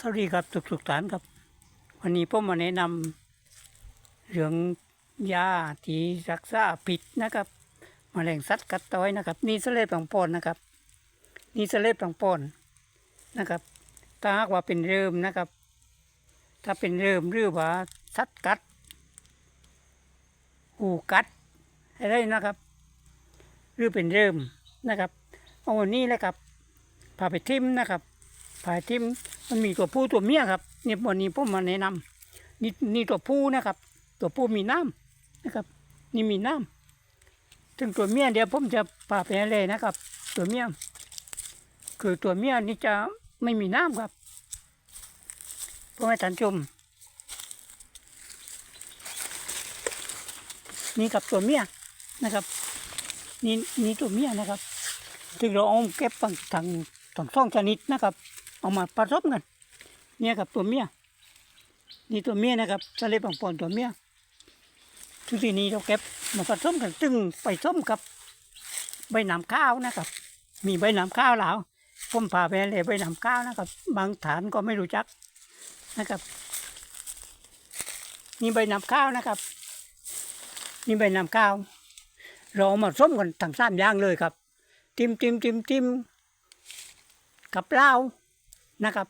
สวัสดีครับทุกทุกๆท่านครับ วันนี้ผมมาแนะนำเรื่องยาที่รักษาผิดนะครับมแมลงสัตว์กัดต้อยนะครับ นี่สเลดปังปอนนะครับ นี่สเลดปังปอนนะครับถ้าหากว่าเป็นเริ่มนะครับ ถ้าเป็นเริ่มหรือว่าสัตว์กัดหูกัดอะไรนะครับ หรือเป็นเริ่มนะครับเอาวันนี้แหละครับพาไปทิมนะครับายทิมมันมีตัวผู้ตัวเมียครับนี่วันนี้ผมมาแนะนำนี่นี่ตัวผู้นะครับ ตัวผู้มีน้ำนะครับ นี่มีน้ำถึงตัวเมียเดี๋ยวผมจะพาไปเลยนะครับ ตัวเมียคือตัวเมียนี่จะไม่มีน้ำครับพ่อแม่ท่านชม นี่กับตัวเมียนะครับ นี่นี่ตัวเมียนะครับ ถึงเราเอาเก็บทั้งทั้งทั้งสองชนิดนะครับ เอามาผสมกันเนี่ยกับตัวเมียนี่ตัวเมียนะครับทะเลปังปอนตัวเมียทุกทีนี้เราเก็บมาผสมกันซึ่งไปส้มกับใบหนามข้าวนะครับ มีใบหนามข้าวแล้วผมพาไปเลยใบหนามข้าวนะครับ บางฐานก็ไม่รู้จักนะครับนี่ใบหนามข้าวนะครับนี่ใบหนามข้าว เราเอามาส้มกันทั้งสามอย่างเลยครับ ติมติมติมติมกับเหล้า นะครับ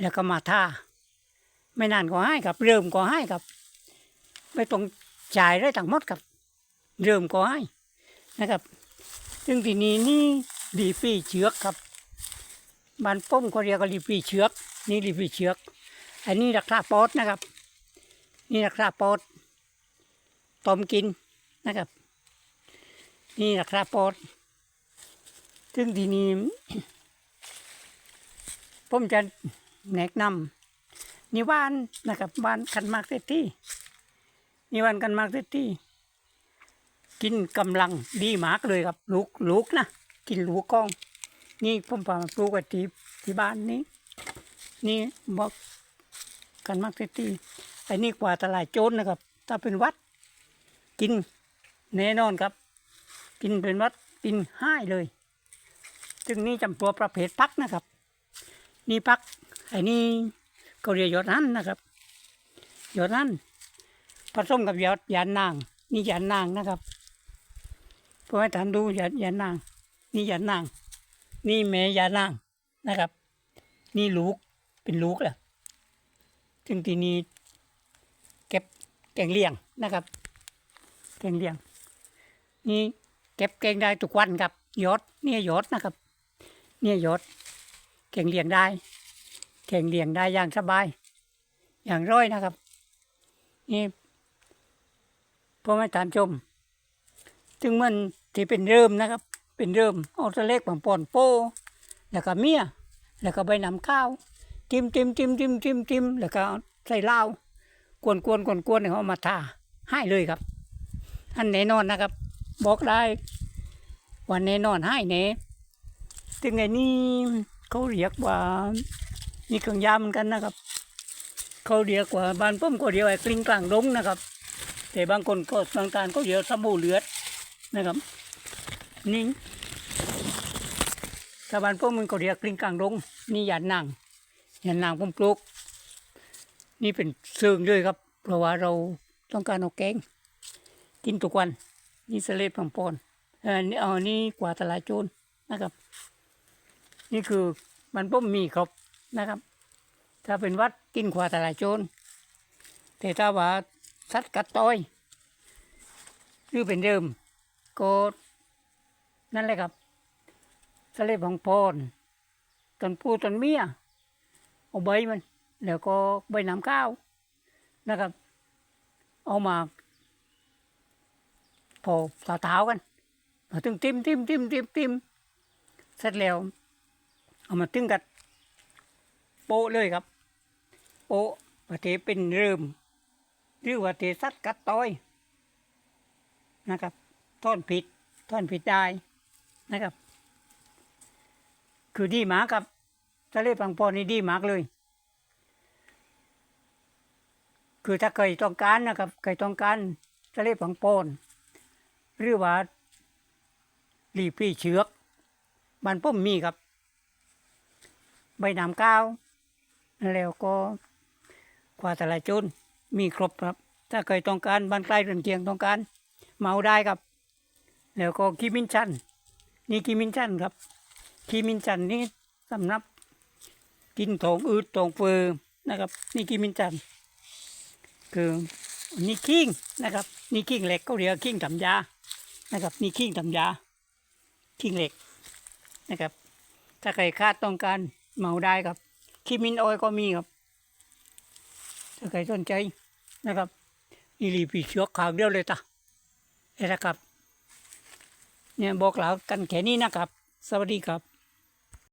แล้วก็มาท่าไม่นานก็ให้ครับ เริ่มก็ให้ครับ ไม่ต้องจ่ายได้ทั้งหมดครับ เริ่มก็ให้นะครับ ซึ่งทีนี้นี่ดีปีเชือกครับบ้านป้มเขาเรียกว่าดีปีเชือก นี่ดีปีเชือก อันนี้รักษาปอดนะครับ นี่รักษาปอดต้มกินนะครับ นี่รักษาปอดซึ่งทีนี้ ผมจะแนะนำนิวานนะครับวานกันมากเต็ที่นิวานกันมากเต็ที่กินกำลังดีมากเลยครับ ลูกลูกนะกินลูกกอง นี่ผมพามาปลูกไว้ที่ที่บ้านนี้นี่บอกกันมากเต็ที่ไอ้นี่กว่าตลาดโจรนะครับ ถ้าเป็นวัด กินแน่นอนครับ กินเป็นวัดกินห้ายเลยซึ่งนี่จำตัวประเภทพักนะครับ นี่พักไอ้นี่เขาเรียกยอดนั้นนะครับยอดนั้นผสมกับยอดยานนาง นี่ยานนางนะครับเพื่อให้ท่านดูยานยานนาง นี่ยานนาง นี่แม่ยานนางนะครับ นี่ลูกเป็นลูกแหละซึ่งทีนี้เก็บแกงเลี้ยงนะครับ แกงเลี้ยง นี่เก็บแกงได้ทุกวันครับยอดเนี่ยยอดนะครับ เนี่ยยอด แกงเลี้ยงได้แกงเลี้ยงได้อย่างสบาย อย่างร้อยนะครับ นี่พ่อแม่ทานชมซึ่งมันที่เป็นเริ่มนะครับ เป็นเริ่มเอาตะเล็กบางปอนโป้แล้วก็เมียแล้วก็ใบนำข้าวทิมทิมทิมทิมทิมทิมแล้วก็ใส่เหล้ากวนกวนกวนกวนเอามาทาให้เลยครับอันแน่นอนนะครับ บอกได้วันแน่นอนให้แน่ถึงไงนี่ เขาเรียกว่านี่เครื่องยาเหมือนกันนะครับ เขาเรียกว่าบ้านป้มก็เรียกว่ากลิ้งกลางดงนะครับ แต่บางคนก็บางการก็เรียกสบู่เลือดนะครับนี่ชาวบ้านป้มมันก็เรียกกลิ้งกลางดงนี่หยาดนางหยาดนางผมปลูก นี่เป็นเสื่องเลยครับ เพราะว่าเราต้องการเอาแกงกินทุกวัน นี่สเลดพังปอนออนี่เอานี่กว่าตลาดโจรนะครับ นี่คือมันป้มมีครบนะครับ ถ้าเป็นวัดกินกว่าตลาดโจรแต่ถ้าว่าสัตว์กัดต้อยหรือเป็นเดิมก็นั่นแหละครับสเลดพังปอนต้นผู้ต้นเมียเอาใบมัน แล้วก็ใบน้ำข้าวนะครับ เอามาพอสาวเท้ากันมาตึงติมติมติมติมติมเสร็จแล้ว เอามาตึงกันโปะเลยครับ โปะประเทเป็นเริ่มหรือว่าเทสัตกัดต้อยนะครับท่อนผิดท่อนผิดได้นะครับ คือดีมากครับทะเลปังปอนี่ดีมากเลย คือถ้าเคยต้องการนะครับเคยต้องการทะเลปังปอนหรือว่าลีปรีเชือกบ้านป้มมีครับ ใบหนามก้าวแล้วก็กว่าแต่ละจุนมีครบครับ ถ้าเคยต้องการบ้านใกล้เรือนเคียงต้องการเมาได้ครับ แล้วก็กีมินชันนี่กีมินชันครับกีมินชันนี่สำหรับกินถงอืดถงเฟือนะครับ นี่กีมินชันคือนี่คิงนะครับ นี่คิงเหล็กเขาเรียกคิงทำยานะครับ นี่คิงทำยาคิงเหล็กนะครับ ถ้าใครคาดต้องการ เหมาได้ครับคิมินออยก็มีครับถ้าใครสนใจนะครับอีลีปีเชือกขาวเดียวเลยตาเอ้นะครับ เนี่ยบอกกล่ากันแค่นี้นะครับ สวัสดีครับ